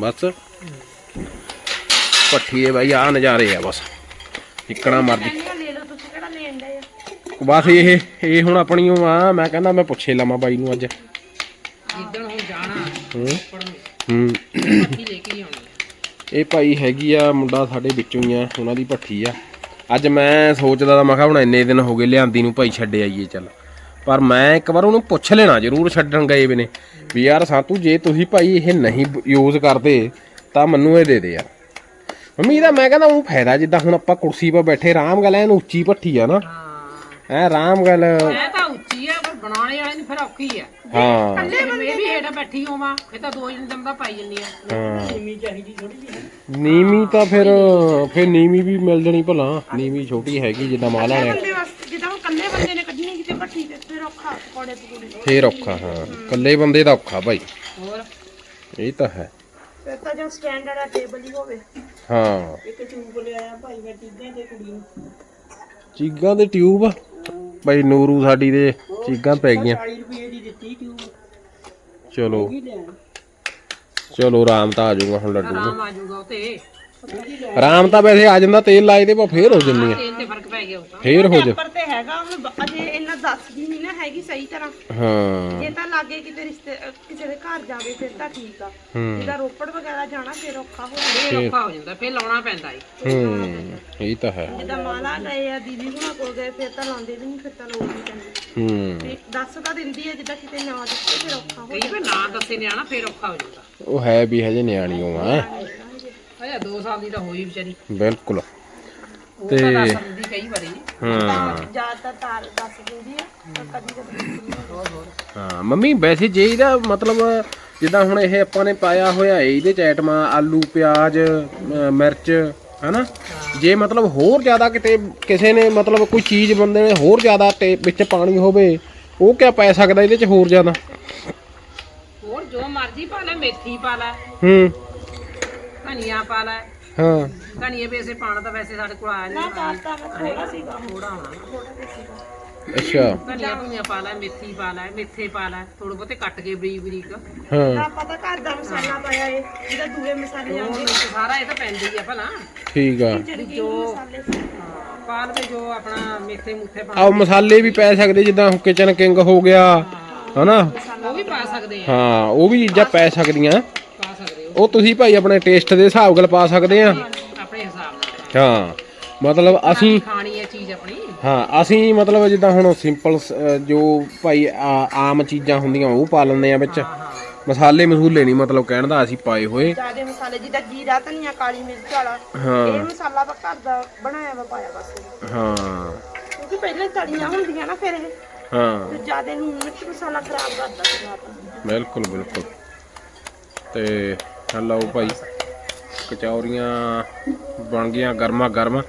ਬਸ। ਪੱਠੀ ਦੇ ਬਾਈ ਆ ਨਜ਼ਾਰੇ ਆ ਬਸ। ਇਕਣਾ ਮਰਜ਼ੀ। ਕਹਿੰਦੀਆਂ ਲੈ ਲਓ ਤੁਸੀਂ ਕਿਹੜਾ ਲੈਣ ਦੇ ਆ ਬਸ ਇਹ ਇਹ ਹੁਣ ਆਪਣੀ ਆ ਮੈਂ ਕਹਿੰਦਾ ਮੈਂ ਪੁੱਛੇ ਲਵਾਂ ਬਾਈ ਨੂੰ ਅੱਜ। ਜਿੱਦਣ ਹੁਣ ਜਾਣਾ ਹੂੰ। ਹੂੰ। ਪੱਠੀ ਲੈ ਕੇ ਹੀ ਆਉਣੀ ਆ। ਇਹ ਭਾਈ ਹੈਗੀ ਆ ਮੁੰਡਾ ਸਾਡੇ ਵਿੱਚੋਂ ਹੀ ਆ ਉਹਨਾਂ ਦੀ ਭੱਠੀ ਆ। ਅੱਜ ਮੈਂ ਸੋਚਦਾ ਤਾਂ ਮੈਂ ਕਿਹਾ ਹੁਣ ਇੰਨੇ ਦਿਨ ਹੋ ਗਏ ਲਿਆਂਦੀ ਨੂੰ ਭਾਈ ਛੱਡ ਆਈਏ ਚੱਲ। ਪਰ ਮੈਂ ਇੱਕ ਵਾਰ ਉਹਨੂੰ ਪੁੱਛ ਲੈਣਾ ਜ਼ਰੂਰ ਛੱਡਣ ਗਏ ਵੀ ਨੇ। ਵੀ ਯਾਰ ਸਾਤੂ ਜੇ ਤੁਸੀਂ ਭਾਈ ਇਹ ਨਹੀਂ ਯੂਜ਼ ਕਰਦੇ ਤਾਂ ਮੈਨੂੰ ਇਹ ਦੇ ਦੇ ਯਾਰ। ਮੰਮੀ ਇਹਦਾ ਮੈਂ ਕਹਿੰਦਾ ਉਹ ਫਾਇਦਾ ਜਿੱਦਾਂ ਹੁਣ ਆਪਾਂ ਕੁਰਸੀ 'ਤੇ ਬੈਠੇ ਆਰਾਮ ਗੱਲ ਐਨ ਉੱਚੀ ਭੱਠੀ ਆ ਨਾ। ਹਾਂ। ਐ ਆਰਾਮ ਗੱਲ। ਇਹ ਤਾਂ ਉੱਚੀ ਆ ਬਣਾਉਣੇ ਵਾਲੇ ਨੂੰ ਫਿਰ ਔਖੀ ਆ। ਹਾਂ। ਇਹ ਵੀ ਹੇਠਾਂ ਬੈਠੀ ਹੋਵਾਂ ਇਹ ਤਾਂ ਦੋ ਜਣ ਦਾ ਪਾਈ ਜੰਨੀ ਆ। ਹਾਂ। ਨੀਵੀਂ ਤਾਂ ਫਿਰ ਫਿਰ ਨੀਵੀਂ ਵੀ ਮਿਲ ਜਣੀ ਭਲਾ। ਨੀਵੀਂ ਛੋਟੀ ਹੈਗੀ ਜਿੱਦਾਂ ਮਾਲਾ ਨੇ ਬੰਦੇ ਵਾਸਤੇ ਜਿੱਦਾਂ ਹੁਣ ਕੱਲੇ ਬੰਦੇ ਨੇ ਕੱਢਣੀ ਕਿਤੇ ਭੱਠੀ ਤੇ ਫਿਰ ਔਖਾ ਪਕੌੜੇ ਪਕੌੜੇ। ਫੇਰ ਔਖਾ ਹਾਂ। ਇਕੱਲੇ ਬੰਦੇ ਦਾ ਔਖਾ ਭਾਈ ਹੋਰ? ਇਹ ਤਾਂ ਹੈ। ਫਿਰ ਤਾਂ ਜਾਂ ਸਟੈਂਡਰਡ ਆ ਟੇਬਲ ਹੀ ਹੋਵੇ। ਹਾਂ। ਇੱਕ ਚੂਬ ਲਿਆਇਆ ਭਾਈ ਮੈਂ ਚੀਜ਼ਾਂ ਤੇ ਕੁੜੀ ਨੂੰ। ਚੀਗਾਂ ਦੇ ਟਿਊਬ ਬਈ ਨੂਰੂ ਸਾਡੀ ਦੇ ਚੀਗਾਂ ਪੈ ਗਈਆਂ। 40 ਰੁਪਏ ਦੀ ਦਿੱਤੀ ਟਿਊਬ ਚਲੋ। ਚਲੋ ਆਰਾਮ ਤਾਂ ਆ ਜਾਊਗਾ ਹੁਣ ਲੱਡੂ। ਨੂੰ ਆਰਾਮ ਆ ਜਾਊਗਾ ਉਹ ਤੇ ਵੈਸੇ ਆ ਜਾਂਦਾ ਤੇਲ ਲਾਏ ਤੇ ਪਰ ਫੇਰ ਹੋ ਜੰਨੀ ਆ। ਤੇਲ ਤੇ ਫ਼ਰਕ ਪੈ ਗਿਆ ਉਹ ਤਾਂ। ਫੇਰ ਹੋ ਜਾ ਪਰ ਤੇ ਹੈਗਾ ਅਜੇ ਇੰਨਾ ਦੱਸਦੀ ਨਹੀਂ ਨਾ ਹੈਗੀ ਸਹੀ ਤਰ੍ਹਾਂ। ਹਾਂ। ਜੇ ਤਾਂ ਲਾਗੇ ਕਿਤੇ ਰਿਸ਼ਤੇ ਅਹ ਕਿਸੇ ਦੇ ਘਰ ਜਾਵੇ ਫਿਰ ਤਾਂ ਠੀਕ ਆ। ਹੂੰ। ਜਿਹਦਾ ਰੋਪੜ ਵਗੈਰਾ ਜਾਣਾ ਫਿਰ ਔਖਾ ਹੋ ਜਾਂਦਾ। ਫੇਰ ਔਖਾ ਹੋ ਜਾਂਦਾ ਫੇਰ ਲਾਉਣਾ ਪੈਂਦਾ ਈ। ਹੂੰ ਇਹ ਤਾਂ ਹੈ। ਜਿੱਦਾਂ ਮਾਲਾ ਗਏ ਆ ਦੀਦੀ ਹੁਣਾਂ ਕੋਲ ਗਏ ਫਿਰ ਤਾਂ ਲਾਉਂਦੇ ਵੀ ਨਹੀਂ ਫਿਰ ਤਾਂ ਲੋੜ ਨਹੀਂ ਪੈਂਦੀ। ਹੂੰ। ਤੇ ਦੱਸ ਤਾਂ ਦਿੰਦੀ ਹੈ ਜਿੱਦਾਂ ਕਿਤੇ ਨਾ ਦਿੱਤੇ ਫਿਰ ਔਖਾ ਹੋ ਕਈ ਵਾਰ ਨਾ ਦੱਸੇ ਨਿਆਣਾ ਫੇਰ ਔਖਾ ਹੋ ਜਾਂਦਾ। ਉਹ ਹੈ ਵੀ ਹਜੇ ਨਿਆਣੀ ਉਹ ਆ। ਅਜਾ 2 ਸਾਲ ਦੀ ਤਾਂ ਹੋਈ ਵਿਚਾਰੀ। ਬਿਲਕੁਲ। ਤਾਂ ਦੱਸ ਦਿੰਦੀ ਕਈ ਵਾਰੀ। ਹਾਂ। ਜ਼ਿਆਦਾਤਰ ਤਾਰ ਦੱਸ ਦਿੰਦੀ ਆ ਪਰ ਕਦੀ ਕਦੀ ਨਹੀਂ। ਹਾਂ ਮੰਮੀ ਵੈਸੇ ਜੇ ਇਹਦਾ ਮਤਲਬ ਜਿੱਦਾਂ ਹੁਣ ਇਹ ਆਪਾਂ ਨੇ ਪਾਇਆ ਹੋਇਆ ਹੈ ਇਹਦੇ ਚ ਆਈਟਮਾਂ ਆਲੂ ਪਿਆਜ਼ ਮਿਰਚ ਹਨਾ? ਜੇ ਮਤਲਬ ਹੋਰ ਜ਼ਿਆਦਾ ਕਿਤੇ ਕਿਸੇ ਨੇ ਮਤਲਬ ਕੋਈ ਚੀਜ਼ ਬੰਦੇ ਨੇ ਹੋਰ ਜ਼ਿਆਦਾ ਤੇ ਵਿੱਚ ਪਾਣੀ ਹੋਵੇ ਉਹ ਕਿਆ ਪੈ ਸਕਦਾ ਇਹਦੇ ਚ ਹੋਰ ਜ਼ਿਆਦਾ? ਹੋਰ ਜੋ ਮਰਜ਼ੀ ਪਾ ਲੈ ਮੇਥੀ ਪਾ ਲੈ ਹੂੰ। ਧਨੀਆ ਪਾ ਲੈ। ਹਾਂ। ਧਨੀਏ ਵੈਸੇ ਪਾਣਾ ਤਾਂ ਵੈਸੇ ਸਾਡੇ ਕੋਲ ਆਇਆ ਨਹੀਂ। ਪਾਸਤਾ ਮੈਂ ਥੋੜਾ ਸੀਗਾ। ਥੋੜਾ ਹੋਣਾ ਥੋੜਾ ਜਿਹਾ ਸੀਗਾ ਅੱਛਾ। ਧਨੀਆ ਧੁਨੀਆ ਪਾ ਲੈ ਮੇਥੀ ਪਾ ਲੈ ਮੇਥੇ ਪਾ ਲੈ ਥੋੜੇ ਬਹੁਤੇ ਕੱਟ ਕੇ ਬਰੀਕ ਬਰੀਕ। ਹਾਂ। ਨਾ ਪਤਾ ਘਰ ਦਾ ਮਸਾਲਾ ਪਾਇਆ ਏ ਜਿਹਦਾ ਦੂਏ ਮਸਾਲੇ ਉਹ ਆਉਂਦੇ। ਵਿੱਚ ਸਾਰਾ ਇਹ ਤਾਂ ਪੈਂਦਾ ਹੀ ਆ ਭਲਾ। ਠੀਕ ਆ। ਜਿਹੜੇ ਮਸਾਲੇ। ਪਾ ਲਵੇ ਜੋ ਆਪਣਾ ਮੇਥੇ ਮੁੱਥੇ ਪਾ ਆ ਮਸਾਲੇ ਵੀ ਪੈ ਸਕਦੇ ਜਿੱਦਾਂ ਕਿਚਨ ਕਿੰਗ ਹੋ ਗਿਆ ਹਨਾ? ਉਹ ਵੀ ਪਾ ਸਕਦੇ ਆ। ਹਾਂ ਉਹ ਵੀ ਚੀਜ਼ਾਂ ਪੈ ਸਕਦੀਆਂ। ਉਹ ਤੁਸੀਂ ਭਾਈ ਆਪਣੇ ਟੇਸਟ ਦੇ ਹਿਸਾਬ ਨਾਲ ਪਾ ਸਕਦੇ ਆ। ਆਪਣੇ ਹਿਸਾਬ ਨਾਲ। ਹਾਂ ਮਤਲਬ ਅਸੀਂ ਖਾਣੀ ਹੈ ਚੀਜ਼ ਆਪਣੀ। ਹਾਂ ਅਸੀਂ ਮਤਲਬ ਜਿੱਦਾਂ ਹੁਣ ਸਿੰਪਲ ਜੋ ਭਾਈ ਆਮ ਚੀਜ਼ਾਂ ਹੁੰਦੀਆਂ ਉਹ ਪਾ ਲੈਂਦੇ ਆ ਵਿੱਚ। ਮਸਾਲੇ ਮਸੂਲੇ ਨਹੀਂ ਮਤਲਬ ਕਹਿਣ ਦਾ ਅਸੀਂ ਪਾਏ ਹੋਏ। ਜਿਆਦੇ ਮਸਾਲੇ ਜਿੱਦਾਂ ਜੀਰਾ ਧਨੀਆ ਕਾਲੀ ਮਿਰਚ ਵਾਲਾ। ਹਾਂ। ਇਹ ਮਸਾਲਾ ਆਪਾਂ ਘਰ ਦਾ ਬਣਾਇਆ ਵਾ ਪਾਇਆ ਬਸ। ਹਾਂ। ਕਿਉਂਕਿ ਪਹਿਲਾਂ ਤਲੀਆਂ ਹੁੰਦੀਆਂ ਨਾ ਫਿਰ ਇਹ। ਹਾਂ। ਤੇ ਜਿਆਦੇ ਨੂੰ ਮਿਰਚ ਮਸਾਲਾ ਖਰਾਬ ਕਰਦਾ ਸੀ ਆਪਾਂ ਬਿਲਕੁਲ ਬਿਲਕੁਲ। ਤੇ ਹਲੋ ਭਾਈ। ਕਚੌਰੀਆਂ ਬਣ ਗਈਆਂ ਗਰਮਾ ਗਰਮ।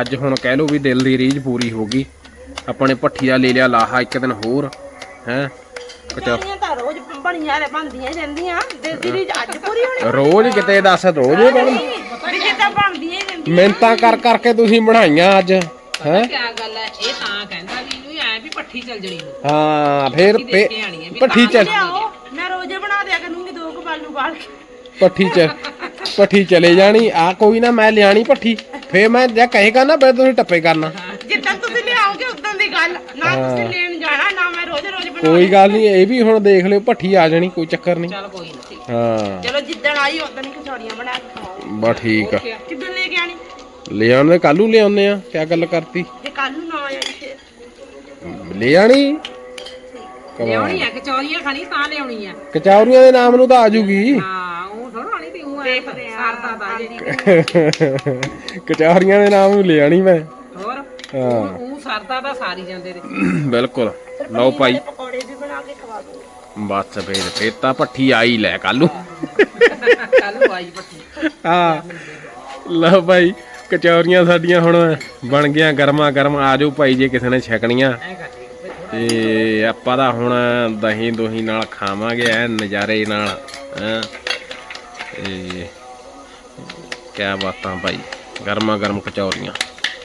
ਅੱਜ ਹੁਣ ਕਹਿ ਲਓ ਵੀ ਦਿਲ ਦੀ ਰੀਝ ਪੂਰੀ ਹੋ ਗਈ। ਆਪਣੇ ਭੱਠੀ ਦਾ ਲੈ ਲਿਆ ਲਾਹਾ ਇੱਕ ਦਿਨ ਹੋਰ ਹੈ? ਕਚੌ ਕਚੌਰੀਆਂ ਤਾਂ ਰੋਜ਼ ਬਣੀਆਂ ਰੇ ਬਣਦੀਆਂ ਹੀ ਰਹਿੰਦੀਆਂ। ਦਿਲ ਦੀ ਰੀਝ ਅੱਜ ਪੂਰੀ ਹੋਣੀ ਰੋਜ਼ ਕਿਤੇ ਦੱਸ ਰੋਜ਼ ਹੀ ਬਣ। ਵੀ ਜਿੱਦਾਂ ਬਣਦੀਆਂ ਹੀ ਰਹਿੰਦੀਆਂ। ਮਿਹਨਤਾਂ ਕਰ ਕਰਕੇ ਤੁਸੀਂ ਬਣਾਈਆਂ ਅੱਜ ਹੈ? ਕੀ ਗੱਲ ਹੈ? ਇਹ ਤਾਂ ਕਹਿੰਦਾ ਵੀ ਇਹਨੂੰ ਐ ਵੀ ਪੱਠੀ ਚੱਲ ਜਣੀ ਨੂੰ। ਹਾਂ ਫੇਰ ਪੇ- ਭੱਠੀ ਲਿਆਓ ਮੈਂ ਰੋਜ਼ੇ ਬਣਾ ਦਿਆ ਕਰੂੰਗੀ ਦੋ ਕੁ ਬਾਲੂ ਬਾਲ ਕੇ। ਭੱਠੀ ਚ ਭੱਠੀ ਚਲੇ ਜਾਣੀ। ਆ ਕੋਈ ਨਾ ਮੈਂ ਲਿਆਣੀ ਭੱਠੀ ਫੇਰ ਮੈਂ ਜੇ ਕਹੇਗਾ ਨਾ ਫੇਰ ਤੁਸੀਂ ਟੱਪੇ ਕਰਨਾ। ਜਿੱਦਾਂ ਤੁਸੀਂ ਲਿਆਓਗੇ ਉਦੋਂ ਦੀ ਗੱਲ। ਨਾ ਤੁਸੀਂ ਲੈਣ ਜਾਣਾ ਨਾ ਮੈਂ ਰੋਜ਼ ਰੋਜ਼ ਬਣਾ ਕੋਈ ਗੱਲ ਨਹੀਂ ਇਹ ਵੀ ਹੁਣ ਦੇਖ ਲਿਓ ਭੱਠੀ ਆ ਜਾਣੀ ਕੋਈ ਚੱਕਰ ਨਹੀਂ ਚੱਲ ਕੋਈ ਨਹੀਂ ਹਾਂ। ਚਲੋ ਜਿੱਦਣ ਆਈ ਉਦੋਂ ਹੀ ਕਚੌਰੀਆਂ ਬਣਾ ਕੇ ਖਾਵਾਂਗੇ ਬਸ ਠੀਕ ਆ। ਕਿੱਦਣ ਲੈ ਕੇ ਆਣੀ ਲੈ ਆਉਣੇ ਕੱਲੂ ਲਿਆਉਣੇ ਆ। ਕਿਆ ਗੱਲ ਕਰਤੀ? ਜੇ ਕੱਲ ਨੂੰ ਫਿਰ ਲੈ ਆਣੀ ਲਿਆਉਣੀ ਆ ਕਚੌਰੀਆਂ ਖਾਣੀ ਤਾਂ ਲਿਆਉਣੀ ਆ। ਕਚੌਰੀਆਂ ਦੇ ਨਾਮ ਨੂੰ ਤਾਂ ਆ ਜੂਗੀ। ਹਾਂ। ਥੋੜਾ ਆਣੀ ਤੇ ਉਹ ਐ ਸਰਦਾ ਦਾ ਜਿਹੜੀ ਕਚੌਰੀਆਂ ਦੇ ਨਾਮ ਨੂੰ ਲੈ ਆਣੀ ਮੈਂ। ਹੋਰ? ਹਾਂ। ਉਹ ਸਰਦਾ ਦਾ ਸਾਰੀ ਜਾਂਦੇ ਨੇ ਬਿਲਕੁਲ। ਲਓ ਭਾਈ। ਪਕੌੜੇ ਵੀ ਬਣਾ ਕੇ ਖਵਾ ਦੂੰਗੀ ਬਸ ਫੇਰ ਫੇਰ ਤਾਂ ਭੱਠੀ ਆਈ ਲੈ ਕੱਲੂ ਕੱਲ ਆਈ ਪੱਟੀ ਹਾਂ। ਲਓ ਭਾਈ ਕਚੌਰੀਆਂ ਸਾਡੀਆਂ ਹੁਣ ਬਣ ਗਈਆਂ ਗਰਮਾ ਗਰਮ। ਆ ਜਾਓ ਭਾਈ ਜੇ ਕਿਸੇ ਨੇ ਛਕਣੀਆਂ। ਤੇ ਆਪਾਂ ਤਾਂ ਹੁਣ ਦਹੀਂ ਦੋਹੀ ਨਾਲ ਖਾਵਾਂਗੇ ਐ ਨਜ਼ਾਰੇ ਨਾਲ। ਹੈਂ। ਤੇ ਕਿਆ ਬਾਤਾਂ ਭਾਈ ਗਰਮਾ ਗਰਮ ਕਚੌਰੀਆਂ।